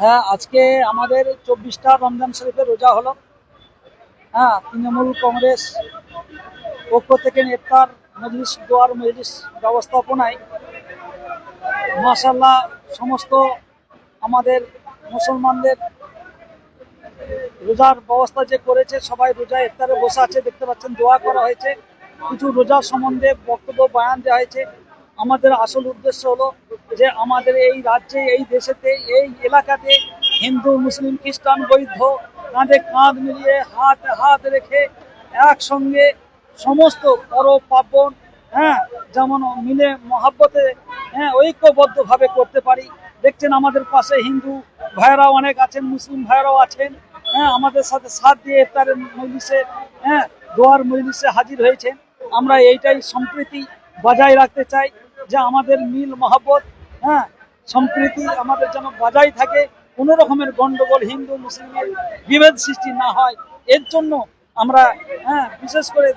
হ্যাঁ আজকে আমাদের চব্বিশটা রমজান শরীফের রোজা হলো। হ্যাঁ তৃণমূল কংগ্রেস পক্ষ থেকে ইফতার, মজলিস, দোয়ার, মজলিস ব্যবস্থাপনায় মাসাল্লাহ সমস্ত আমাদের মুসলমানদের রোজার ব্যবস্থা যে করেছে, সবাই রোজা ইফতারে বসে আছে, দেখতে পাচ্ছেন দোয়া করা হয়েছে। কিছু রোজার সম্বন্ধে বক্তব্য, বয়ান দেওয়া হয়েছে। আমাদের আসল উদ্দেশ্য হলো যে আমাদের এই রাজ্যে, এই দেশেতে, এই এলাকাতে হিন্দু, মুসলিম, খ্রিস্টান বৈধ কাঁধে কাঁধ মিলিয়ে হাত হাত রেখে একসঙ্গে সমস্ত পরব পার্বণ হ্যাঁ যেমন মিলে মহাব্বতে হ্যাঁ ঐক্যবদ্ধভাবে করতে পারি। দেখছেন আমাদের পাশে হিন্দু ভাইয়েরাও অনেক আছেন, মুসলিম ভাইয়েরাও আছেন হ্যাঁ আমাদের সাথে সাথ দিয়ে ইফতারের মজলিসে হ্যাঁ দোয়ার মজলিসে হাজির হয়েছেন। আমরা এইটাই সম্প্রীতি বজায় রাখতে চাই। যে আমাদের মিল মহাব্বত হ্যাঁ? সম্প্রীতি আমাদের যেন বজায় থাকে কোনো রকমের গন্ডগোল হিন্দু মুসলিমের বিভেদ সৃষ্টি না হয়। এর জন্য আমরা হ্যাঁ বিশেষ করে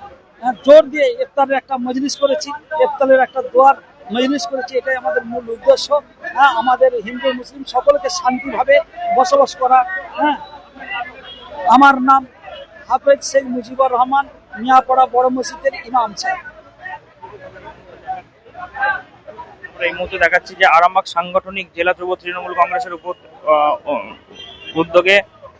হ্যাঁ, জোর দিয়ে ইফতারের একটা মজলিস করেছি ইফতারের একটা দোয়ার মজলিস করেছি এটাই আমাদের মূল উদ্দেশ্য। হ্যাঁ আমাদের হিন্দু মুসলিম সকলকে শান্তিভাবে বসবাস করা হ্যাঁ। আমার নাম হাফেজ শেখ মুজিবুর রহমান মিয়াপাড়া বড় মসজিদের ইমাম সাহেব। আমরা এই মুহূর্তে দেখাচ্ছি যে আরামবাগ সাংগঠনিক জেলা যুব তৃণমূল কংগ্রেসের উপর উদ্যোগে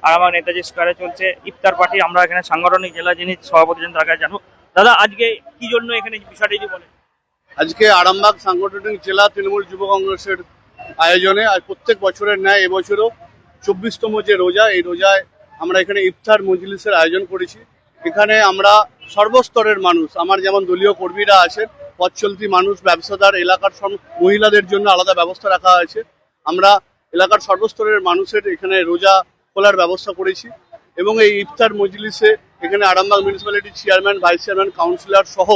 আরামবাগ নেতাজি স্কোয়ারে চলছে ইফতার পার্টি। আমরা এখানে সাংগঠনিক জেলা যিনি সভাপতি তার কাছে জানব। দাদা, আজকে কি জন্য এখানে বিষয়টা বলেন? আজকে আরামবাগ সাংগঠনিক জেলা তৃণমূল যুব কংগ্রেসের আয়োজনে আর প্রত্যেক বছরের ন্যায় এবছরও চব্বিশতম যে রোজা, এই রোজায় আমরা এখানে ইফতার মজলিসের আয়োজন করেছি। এখানে আমরা সর্বস্তরের মানুষ, আমার যেমন দলীয় কর্মীরা আছেন পথ চলতি মানুষ, ব্যবসাদার, এলাকার মহিলাদের জন্য আলাদা ব্যবস্থা রাখা হয়েছে। আমরা এলাকার সর্বস্তরের মানুষের এখানে রোজা খোলার ব্যবস্থা করেছি এবং এই ইফতার মজলিসে এখানে আরামবাগ মিউনিসিপ্যালিটির চেয়ারম্যান ভাইস চেয়ারম্যান কাউন্সিলর সহ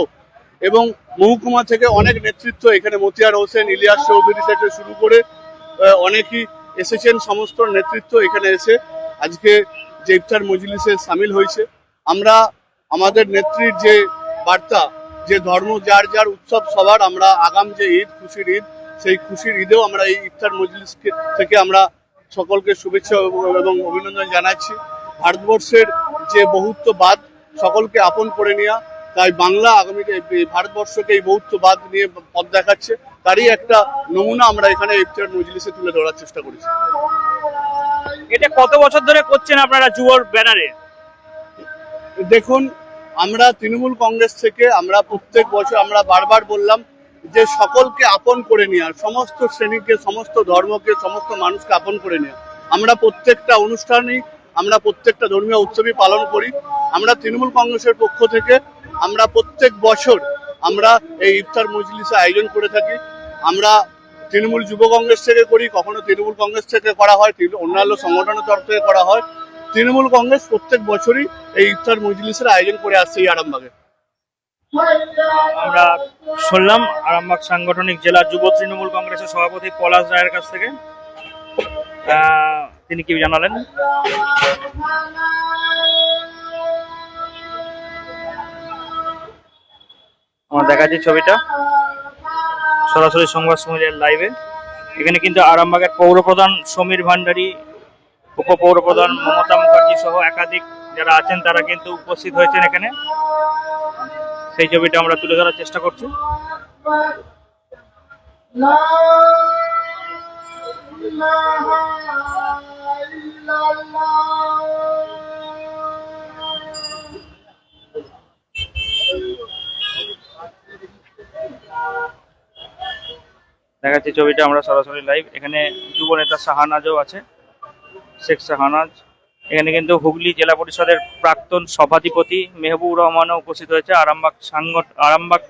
এবং মহকুমা থেকে অনেক নেতৃত্ব এখানে মতিয়ার হোসেন, ইলিয়াস চৌধুরী থেকে শুরু করে অনেকেই এসেছেন, সমস্ত নেতৃত্ব এখানে এসে আজকে যে ইফতার মজলিসে সামিল হয়েছে। আমরা আমাদের নেত্রীর যে বার্তা যে ধর্ম যার যার উৎসব সবার আমরা আগাম যে ঈদ খুশির ঈদ সেই খুশির ঈদেও আমরা এই ইফতার মজলিস থেকে আমরা সকলকে শুভেচ্ছা এবং- অভিনন্দন জানাচ্ছি। ভারতবর্ষের যে বহুত্ববাদ সকলকে আপন করে নেওয়া তাই বাংলা আগামী ভারতবর্ষকে এই বহুত্ববাদ নিয়ে পথ দেখাচ্ছে। তারই একটা নমুনা আমরা এখানে ইফতার মজলিসে তুলে ধরার চেষ্টা করেছি। এটা কত বছর ধরে করছেন আপনারা যুবর ব্যানারে? দেখুন আমরা তৃণমূল কংগ্রেস থেকে আমরা প্রত্যেক বছর আমরা বারবার বললাম যে সকলকে আপন করে নেওয়ার সমস্ত শ্রেণীকে, সমস্ত ধর্মকে, সমস্ত মানুষকে আপন করে নেওয়া আমরা প্রত্যেকটা অনুষ্ঠানেই আমরা প্রত্যেকটা ধর্মীয় উৎসবই পালন করি। আমরা তৃণমূল কংগ্রেসের পক্ষ থেকে আমরা প্রত্যেক বছর আমরা এই ইফতার মজলিসে আয়োজন করে থাকি। আমরা তৃণমূল যুব কংগ্রেস থেকে করি, কখনো তৃণমূল কংগ্রেস থেকে করা হয় অন্যান্য সংগঠনের তরফ থেকে করা হয়। তৃণমূল কংগ্রেস প্রত্যেক বছরই এই ইফতার মজলিসের আয়োজন করে আসছে এই আরামবাগে। আমরা শুনলাম আরামবাগ সাংগঠনিক জেলা যুব তৃণমূল কংগ্রেসের সভাপতি পলাশ রায়ের কাছ থেকে। তিনি কি জানালেন? আমরা দেখাচ্ছি ছবিটা। সরাসরি সংবাদ সমিতির লাইভে এখানে কিন্তু আরামবাগের পৌরপ্রধান সমীর ভান্ডারী উপপৌরপ্রধান মমতা মুখার্জি সহ একাধিক যারা আছেন, তারা কিন্তু উপস্থিত হয়েছেন এখানে। সেই ছবিটা আমরা তুলে ধরার চেষ্টা করছি। দেখাচ্ছি ছবিটা আমরা সরাসরি লাইভ এখানে যুব নেতা শাহানাজও আছে। শেখ শাহানাজ। এখানে কিন্তু হুগলি জেলা পরিষদের প্রাক্তন সভাধিপতি মেহবুব রহমানও উপস্থিত হয়েছে। আরামবাগ সাংগঠ আরামবাগ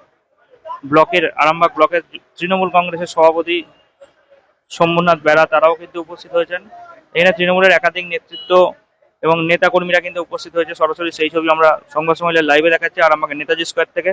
ব্লকের আরামবাগ ব্লকের তৃণমূল কংগ্রেসের সভাপতি শম্ভুনাথ বেড়া তারাও কিন্তু উপস্থিত হয়েছেন। এখানে তৃণমূলের একাধিক নেতৃত্ব এবং নেতা কর্মীরা কিন্তু উপস্থিত হয়েছে। সরাসরি সেই ছবি আমরা সংবাদ সম্মেলনের লাইভে দেখাচ্ছি আরামবাগের নেতাজি স্কোয়ার থেকে।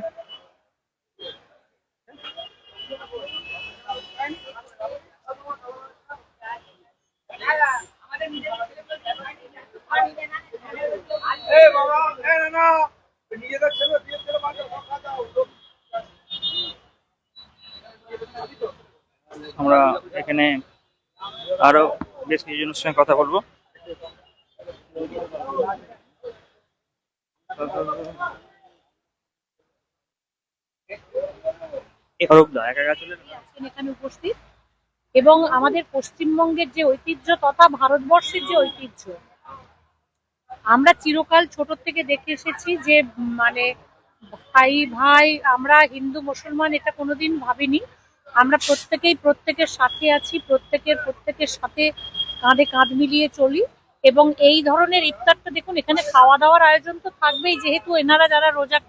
আমরা এখানে আরও বেশ কিছুজনের সঙ্গে কথা বলব। একা আছেন এখানে উপস্থিত এবং আমাদের পশ্চিমবঙ্গের যে ঐতিহ্য তথা ভারতবর্ষের যে ঐতিহ্য। আমরা চিরকাল ছোট থেকে দেখে এসেছি যে মানে ভাই ভাই, আমরা হিন্দু, মুসলমান এটা কোনোদিন ভাবিনি। আমরা প্রত্যেকেই প্রত্যেকের সাথে আছি, প্রত্যেকের প্রত্যেকের সাথে কাঁধে কাঁধ মিলিয়ে চলি এবং এই ধরনের ইফতারটা দেখুন, এখানে খাওয়া দাওয়ার আয়োজন তো থাকবেই, যেহেতু এনারা যারা রোজা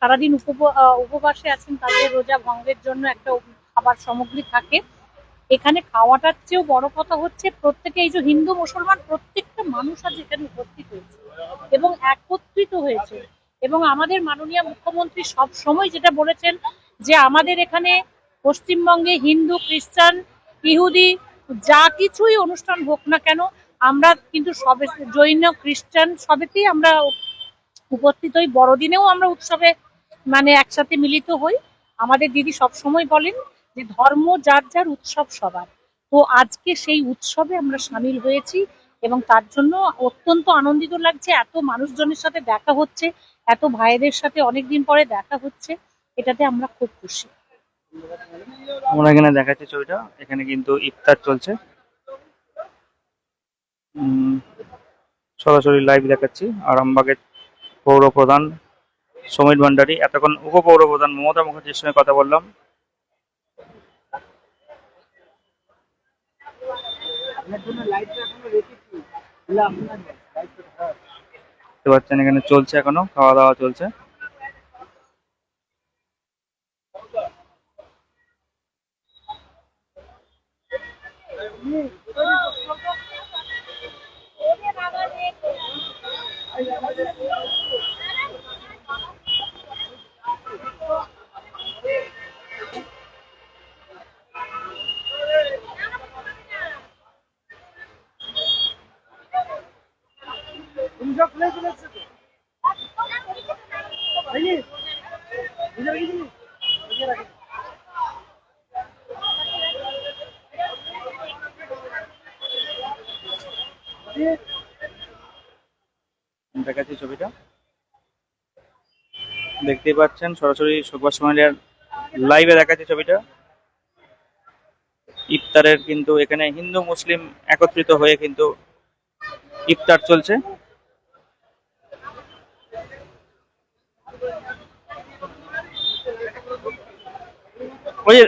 সারাদিন উপব- উপবাসে আছেন, তাদের রোজা ভঙ্গের জন্য একটা খাবার সামগ্রী থাকে। এখানে খাওয়াটার চেয়েও বড় কথা হচ্ছে প্রত্যেকে, এই যে হিন্দু, মুসলমান, প্রত্যেকটা মানুষ আজ এখানে উপস্থিত হয়েছে এবং একত্রিত হয়েছে। এবং আমাদের মাননীয় মুখ্যমন্ত্রী সব সময় যেটা বলেছেন যে আমাদের এখানে পশ্চিমবঙ্গে হিন্দু, খ্রিস্টান, ইহুদি যা কিছুই অনুষ্ঠান হোক না কেন, আমরা কিন্তু সবে জৈন, খ্রিস্টান সবেতেই আমরা উপস্থিত হই। বড়দিনেও আমরা উৎসবে মানে একসাথে মিলিত হই। আমাদের দিদি সব সময় বলেন যে ধর্ম যার যার উৎসব সবার। তো আজকে সেই উৎসবে আমরা সামিল হয়েছি এবং তার জন্য অত্যন্ত আনন্দিত লাগছে। এত মানুষজনের সাথে দেখা হচ্ছে, এত ভাইদের সাথে অনেকদিন পরে দেখা হচ্ছে, এটাতে আমরা খুব খুশি। আমরা এখানে দেখাচ্ছি ছবিটা, এখানে কিন্তু ইফতার চলছে। সরাসরি লাইভ দেখাচ্ছি। আরামবাগের পৌর প্রধান সমীর ভান্ডারী, এতক্ষণ উপপৌর প্রধান মমতা মুখার্জির সঙ্গে কথা বললাম আপনার জন্য লাইটটা এখনও রেখেছি বলে আপনার লাইটটা দেখতে পাচ্ছেন এখানে চলছে এখনও খাওয়া দাওয়া চলছে তুমি সব খুলে চলে এসছো তো হয়নি? বুঝে রেখেছিলি? বুঝে রাখি। দেখাচ্ছি ছবিটা। দেখতেই পাচ্ছেন, সরাসরি সুভাষ মালিয়ার লাইভে দেখাচ্ছি ছবিটা। ইফতারের কিন্তু এখানে হিন্দু, মুসলিম একত্রিত হয়ে কিন্তু ইফতার চলছে। ওই যে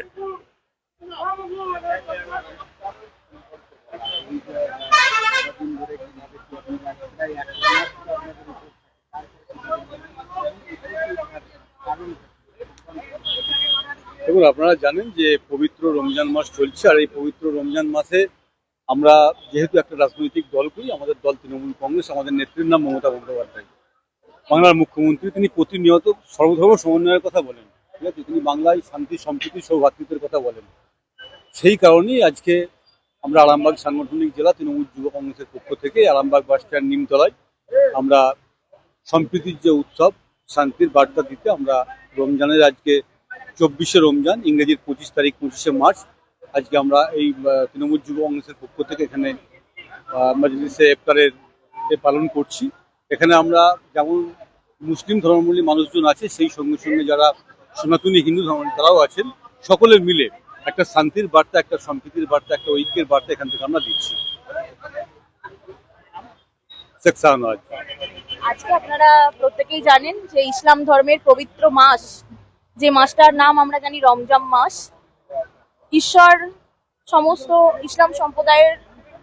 দেখুন আপনারা জানেন যে পবিত্র রমজান মাস চলছে আর এই পবিত্র রমজান মাসে আমরা যেহেতু একটা রাজনৈতিক দল করি, আমাদের দল তৃণমূল কংগ্রেস, আমাদের নেত্রীর নাম মমতা বন্দ্যোপাধ্যায়। বাংলার মুখ্যমন্ত্রী তিনি প্রতিনিয়ত সর্বধর্ম সমন্বয়ের কথা বলেন, ঠিক আছে? তিনি বাংলায় শান্তি, সম্প্রীতি সৌভাতৃত্বের কথা বলেন। সেই কারণেই আজকে আমরা আরামবাগ সাংগঠনিক জেলা তৃণমূল যুব কংগ্রেসের পক্ষ থেকে আরামবাগ বাস স্ট্যান্ড নিমতলায় আমরা সম্প্রীতির যে উৎসব, শান্তির বার্তা দিতে আমরা রমজানের আজকে চব্বিশে রমজান, ইংরেজির পঁচিশ তারিখ, পঁচিশে মার্চ। আজকে আমরা এই তৃণমূল যুব কংগ্রেসের পক্ষ থেকে এখানে মজলিসে ইফতারের পালন করছি। এখানে আমরা যেমন মুসলিম ধর্মাবলী মানুষজন আছে, সেই সঙ্গে সঙ্গে যারা সনাতনী হিন্দু ধর্ম তারাও আছেন, সকলে মিলে একটা শান্তির বার্তা, একটা সম্প্রীতির বার্তা, একটা ঐক্যের বার্তা এখান থেকে আমরা দিচ্ছি। আজকে আপনারা প্রত্যেকেই জানেন যে ইসলাম ধর্মের পবিত্র মাস যে মাসটার নাম আমরা জানি রমজান মাস, ঈশ্বর সমস্ত ইসলাম সম্প্রদায়ের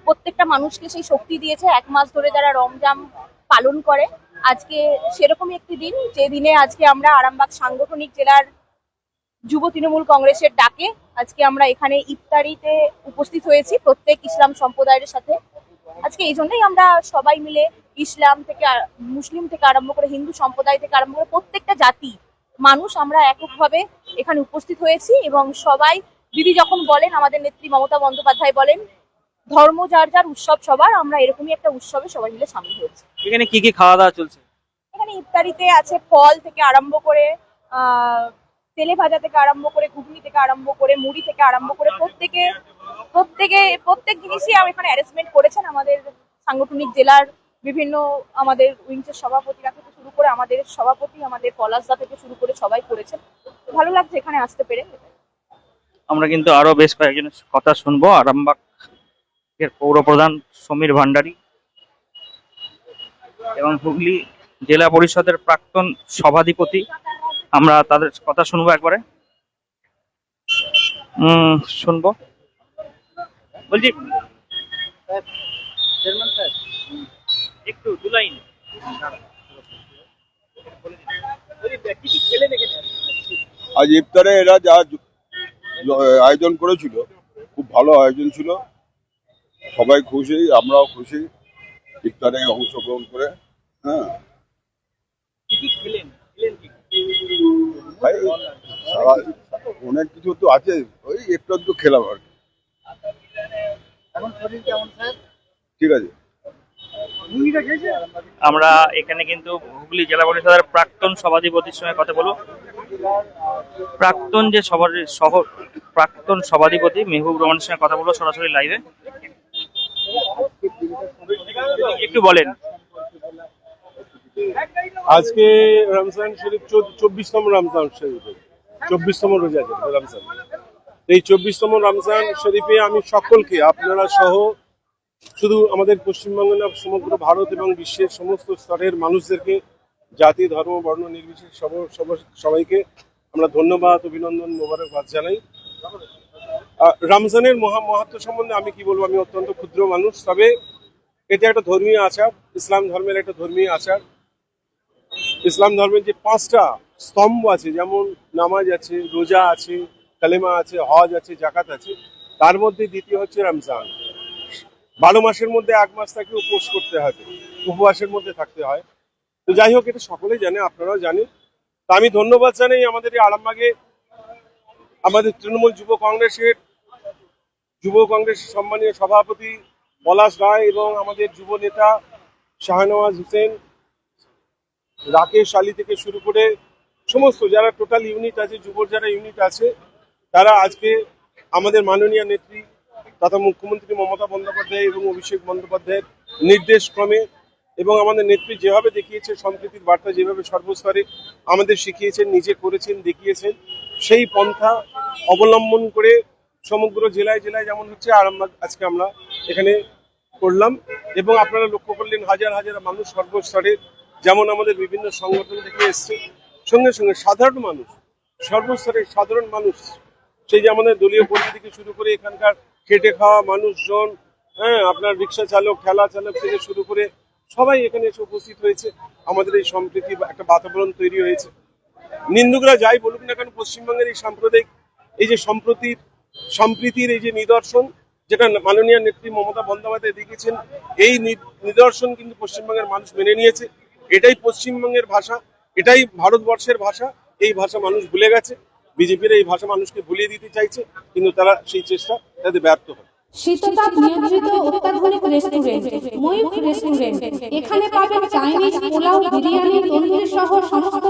প্রত্যেকটা মানুষকে সেই শক্তি দিয়েছে। এক মাস ধরে যারা রমজান পালন করে, আজকে সেরকমই একটি দিন, যে দিনে আজকে আমরা আরামবাগ সাংগঠনিক জেলার যুব তৃণমূল কংগ্রেসের ডাকে আজকে আমরা এখানে ইফতারিতে উপস্থিত হয়েছি প্রত্যেক ইসলাম সম্প্রদায়ের সাথে। আজকে এই জন্যই আমরা সবাই মিলে ইসলাম থেকে মুসলিম থেকে আরম্ভ করে হিন্দু সম্প্রদায় থেকে আরম্ভ করে প্রত্যেকটা জাতি মানুষ আমরা এককভাবে এখানে উপস্থিত হয়েছি এবং সবাই দিদি যখন বলেন আমাদের নেত্রী মমতা বন্দ্যোপাধ্যায় বলেন ধর্ম যার যার উৎসব সবার আমরা এরকমই একটা উৎসবে সবাই মিলে সামিল হয়েছি। এখানে কি কি খাওয়া দাওয়া চলছে? এখানে ইফতারিতে আছে ফল থেকে আরম্ভ করে আহ, তেলে ভাজা থেকে আরম্ভ করে ঘুগনি থেকে আরম্ভ করে মুড়ি থেকে আরম্ভ করে প্রত্যেকে প্রত্যেকে প্রত্যেক জিনিসই এখানে অ্যারেঞ্জমেন্ট করেছেন আমাদের সাংগঠনিক জেলার বিভিন্ন আমাদের উইংসের সভাপতিরা থেকে শুরু করে আমাদের সভাপতি আমাদের পলাশদা থেকে শুরু করে সবাই করেছেন। ভালো লাগছে এখানে আসতে পেরে। আমরা কিন্তু আরও বেশ কয়েকজনের কথা শুনব। আরামবাগ এর পৌর প্রধান সমীর ভান্ডারী এবং হুগলি জেলা পরিষদের প্রাক্তন সভাধিপতি। আমরা তাদের কথা শুনব একবারে। উম শুনব। বলছি একটু দু লাইন আজ ইফতারে এরা যা আয়োজন করেছিল খুব ভালো আয়োজন ছিল। সবাই খুশি আমরাও খুশি ইফতারে অংশগ্রহণ করে হ্যাঁ। ভাই, সারা- অনেক কিছু তো আছে ওই একটু একটু খেলাম আর কি। ঠিক আছে। আমরা এখানে কিন্তু হুগলি জেলা পরিষদের প্রাক্তন সভাধিপতির সঙ্গে কথা বলব। প্রাক্তন যে সভা সহ প্রাক্তন সভাধিপতি মেহবুব রহমানের সঙ্গে কথা বলব সরাসরি লাইভে। একটু বলেন। আজকে রমজান শরীফ চব্বিশতম রমজান শরীফ। চব্বিশতম রোজা রমজান। এই চব্বিশতম রমজান শরীফে আমি সকলকে আপনারা সহ শুধু আমাদের পশ্চিমবঙ্গ না, সমগ্র ভারত এবং বিশ্বের সমস্ত স্তরের মানুষদেরকে, জাতি, ধর্ম, বর্ণ, নির্বিশেষে সব- সব- সবাইকে আমরা ধন্যবাদ, অভিনন্দন, মোবারকবাদ জানাই। রমজানের মহা মহাত্ম সম্বন্ধে আমি কি বলব? আমি অত্যন্ত ক্ষুদ্র মানুষ, তবে এটা একটা ধর্মীয় আচার, ইসলাম ধর্মের একটা ধর্মীয় আচার। ইসলাম ধর্মের যে পাঁচটা স্তম্ভ আছে, যেমন নামাজ আছে, রোজা আছে, কালেমা আছে, হজ আছে জাকাত আছে, তার মধ্যে দ্বিতীয় হচ্ছে রমজান। বারো মাসের মধ্যে, এক মাস তাকে উপোস করতে হবে উপবাসের মধ্যে থাকতে হয়। তো যাই হোক, এটা সকলেই জানে, আপনারাও জানেন। তা আমি ধন্যবাদ জানাই আমাদের এই আরামবাগে। আমাদের তৃণমূল যুব কংগ্রেসের যুব কংগ্রেসের সম্মানীয় সভাপতি পলাশ রায় এবং আমাদের যুব নেতা শাহনওয়াজ হোসেন, রাকেশ আলী থেকে শুরু করে সমস্ত যারা টোটাল ইউনিট আছে, যুবর যারা ইউনিট আছে, তারা আজকে আমাদের মাননীয় নেত্রী তথা মুখ্যমন্ত্রী মমতা বন্দ্যোপাধ্যায় এবং অভিষেক বন্দ্যোপাধ্যায়ের নির্দেশ ক্রমে এবং আমাদের নেত্রী যেভাবে দেখিয়েছে সম্প্রীতির বার্তা যেভাবে সর্বস্তরে আমাদের শিখিয়েছেন, নিজে করেছেন, দেখিয়েছেন, সেই পন্থা অবলম্বন করে সমগ্র জেলায় জেলায় যেমন হচ্ছে আরামবাগ আজকে আমরা এখানে করলাম এবং আপনারা লক্ষ্য করলেন, হাজার হাজার মানুষ সর্বস্তরে যেমন আমাদের বিভিন্ন সংগঠন থেকে এসছে, সঙ্গে সঙ্গে সাধারণ মানুষ, সর্বস্তরের সাধারণ মানুষ, সেই যে আমাদের দলীয় কর্মী থেকে শুরু করে এখানকার খেটে খাওয়া মানুষজন হ্যাঁ আপনার রিক্সা চালক, ঠেলা চালক থেকে শুরু করে সবাই এখানে এসে উপস্থিত হয়েছে। আমাদের এই সম্প্রীতি একটা বাতাবরণ তৈরি হয়েছে। নিন্দুকরা যাই বলুক না কেন, পশ্চিমবঙ্গের এই সাম্প্রদায়িক, এই যে সম্প্রতির, সম্প্রীতির এই যে নিদর্শন, যেটা মাননীয় নেত্রী মমতা বন্দ্যোপাধ্যায় দেখিয়েছেন, এই নিদর্শন কিন্তু পশ্চিমবঙ্গের মানুষ মেনে নিয়েছে। এটাই পশ্চিমবঙ্গের ভাষা, এটাই ভারতবর্ষের ভাষা, এই ভাষা মানুষ ভুলে গেছে। বিজেপির এই ভাষা মানুষকে ভুলিয়ে দিতে চাইছে, কিন্তু তারা সেই চেষ্টা তাতে ব্যর্থ হয়। শীততাপ নিয়ন্ত্রিত অত্যাধুনিক রেস্টুরেন্ট ময়ূখ রেস্টুরেন্ট এখানে পাবেন চাইনিজ পোলাও, বিরিয়ানি, তন্দুরি সহ সমস্ত